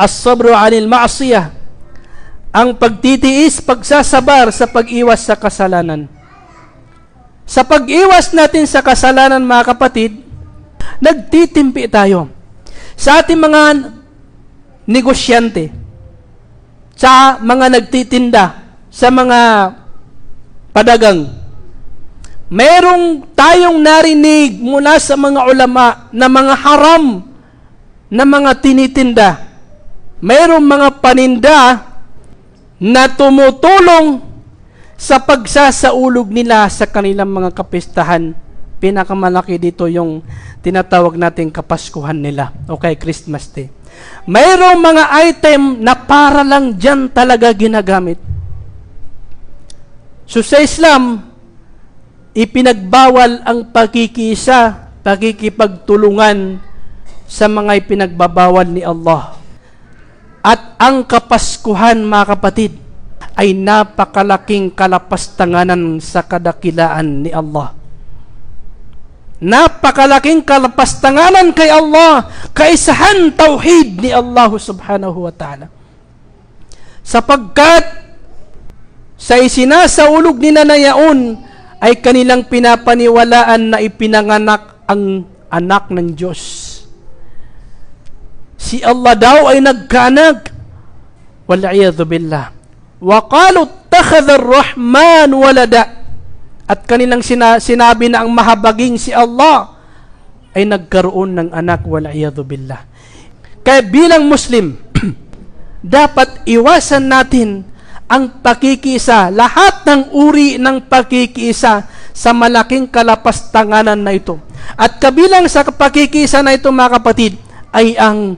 as-sabru 'anil ma'siyah. Ang pagtitiis, pagsasabar sa pag-iwas sa kasalanan. Sa pag-iwas natin sa kasalanan, mga kapatid, nagtitimpi tayo. Sa ating mga negosyante, sa mga nagtitinda, sa mga padagang, merong tayong narinig mula sa mga ulama na mga haram na mga tinitinda. Merong mga paninda na tumutulong sa pagsasaulog nila sa kanilang mga kapistahan. Pinakamalaki dito yung tinatawag nating kapaskuhan nila. Okay, Christmas Day. Mayroong mga item na para lang dyan talaga ginagamit. So sa Islam, ipinagbawal ang pagkikisa, pagkikipagtulungan sa mga ipinagbabawal ni Allah. At ang kapaskuhan, mga kapatid, ay napakalaking kalapastanganan sa kadakilaan ni Allah. Napakalaking kalapastanganan kay Allah, kaisahan tauhid ni Allah subhanahu wa ta'ala. Sapagkat sa isinasaulog ni Nanayaon ay kanilang pinapaniwalaan na ipinanganak ang anak ng Diyos. Si Allah daw ay nagkaanak. Wal'iyadhu billah. Wa qalu takhadha ar-Rahman walada. At kanilang sina- sinabi na ang mahabaging si Allah ay nagkaroon ng anak wal'iyadhu billah. Kaya bilang Muslim, dapat iwasan natin ang pakikisa, lahat ng uri ng pakikisa sa malaking kalapastanganan na ito. At kabilang sa pakikisa na ito mga kapatid ay ang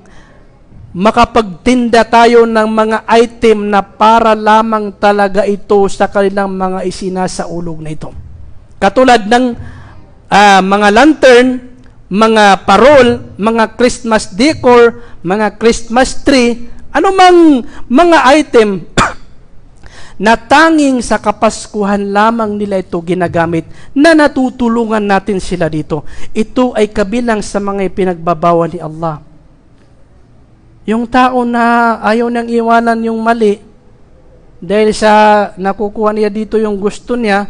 makapagtinda tayo ng mga item na para lamang talaga ito sa kanilang mga isinasaulog na ito. Katulad ng ah, mga lantern, mga parol, mga Christmas decor, mga Christmas tree, anumang mga item na tanging sa kapaskuhan lamang nila ito ginagamit na natutulungan natin sila dito. Ito ay kabilang sa mga ipinagbabawal ni Allah. Yung tao na ayaw nang iwanan yung mali dahil sa nakukuha niya dito yung gusto niya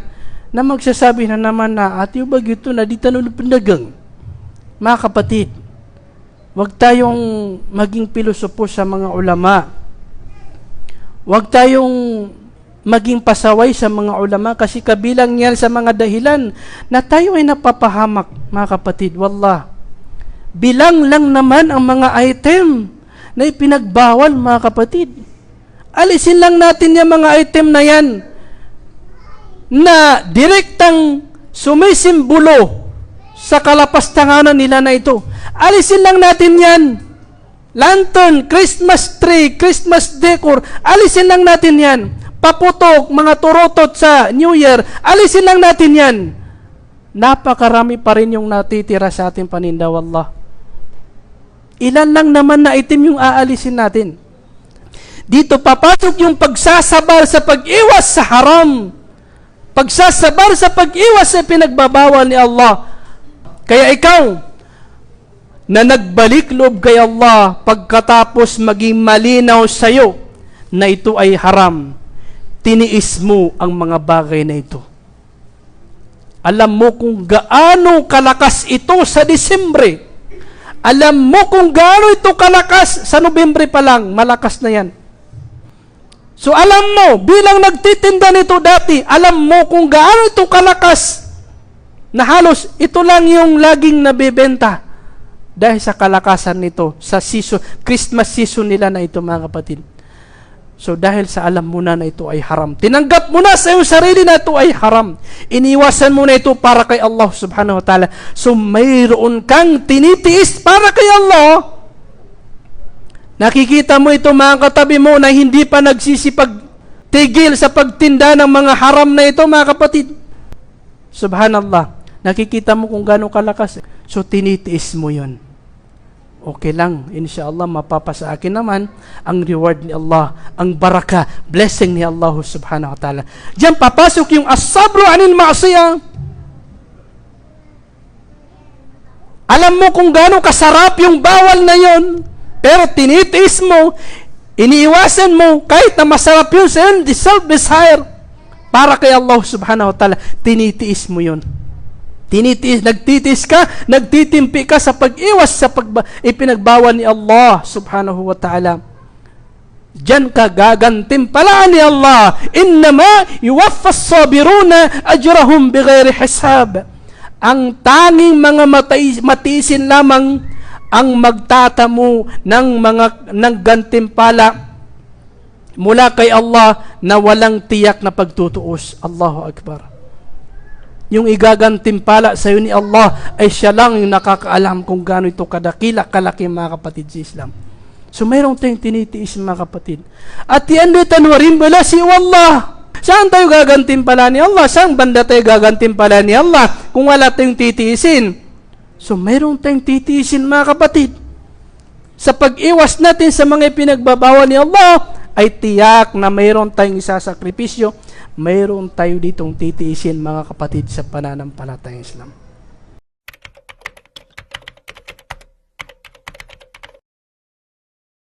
na magsasabi na naman na at yung bagito na di tanong. Mga kapatid, wag tayong maging pilosopo sa mga ulama. Wag tayong maging pasaway sa mga ulama kasi kabilang yan sa mga dahilan na tayo ay napapahamak, mga kapatid. Wallah. Bilang lang naman ang mga item na ipinagbawal, mga kapatid. Alisin lang natin yung mga item na yan na direktang sumisimbolo sa kalapastanganan nila na ito. Alisin lang natin yan. Lantern, Christmas tree, Christmas decor, alisin lang natin yan. Paputok, mga turotot sa New Year, alisin lang natin yan. Napakarami pa rin yung natitira sa ating paninda, wallah. Ilan lang naman na item yung aalisin natin. Dito papasok yung pagsasabar sa pag-iwas sa haram. Pagsasabar sa pag-iwas sa pinagbabawal ni Allah. Kaya ikaw, na nagbalik loob kay Allah pagkatapos maging malinaw sa iyo na ito ay haram, tiniis mo ang mga bagay na ito. Alam mo kung gaano kalakas ito sa Disembre. Alam mo kung gaano ito kalakas sa Nobyembre pa lang, malakas na yan. So alam mo, bilang nagtitinda nito dati, alam mo kung gaano ito kalakas na halos ito lang yung laging nabebenta dahil sa kalakasan nito sa season, Christmas season nila na ito mga kapatid. So dahil sa alam mo na na ito ay haram, tinanggap mo na sa iyong sarili na ito ay haram. Iniwasan mo na ito para kay Allah subhanahu wa ta'ala. So mayroon kang tinitiis para kay Allah. Nakikita mo ito mga katabi mo na hindi pa nagsisipag tigil sa pagtinda ng mga haram na ito mga kapatid. Subhanallah. Nakikita mo kung gaano kalakas. So tinitiis mo yon. Okay lang, inshallah mapapasa akin naman ang reward ni Allah, ang baraka, blessing ni Allah subhanahu wa ta'ala. Diyan papasok yung asabro anil ma'asiyah. Alam mo kung gaano kasarap yung bawal na yon. pero tinitiis mo, iniiwasan mo, kahit na masarap yun sa yun, the self-desire, para kay Allah subhanahu wa ta'ala, tinitiis mo yun. Tinitiis, nagtitiis ka, nagtitimpi ka sa pag-iwas sa pagba, ipinagbawal ni Allah subhanahu wa ta'ala. Diyan ka gagantimpalaan ni Allah. Innama yuwaffas sabiruna ajrahum bighairi hisab. Ang tanging mga matais, matiisin lamang ang magtatamo ng mga ng gantimpala mula kay Allah na walang tiyak na pagtutuos. Allahu Akbar. Yung igagantimpala sa iyo ni Allah ay siya lang yung nakakaalam kung gaano ito kadakila, kalaki mga kapatid sa Islam. So mayroong tayong tinitiis mga kapatid. At yan bitan warin bala si Allah. Saan tayo gagantimpala ni Allah? Saan banda tayo gagantimpala ni Allah kung wala tayong titiisin? So mayroong tayong titiisin mga kapatid. Sa pag-iwas natin sa mga pinagbabawal ni Allah, ay tiyak na mayroon tayong isasakripisyo, mayroon tayo ditong titiisin mga kapatid sa pananampalatayang Islam.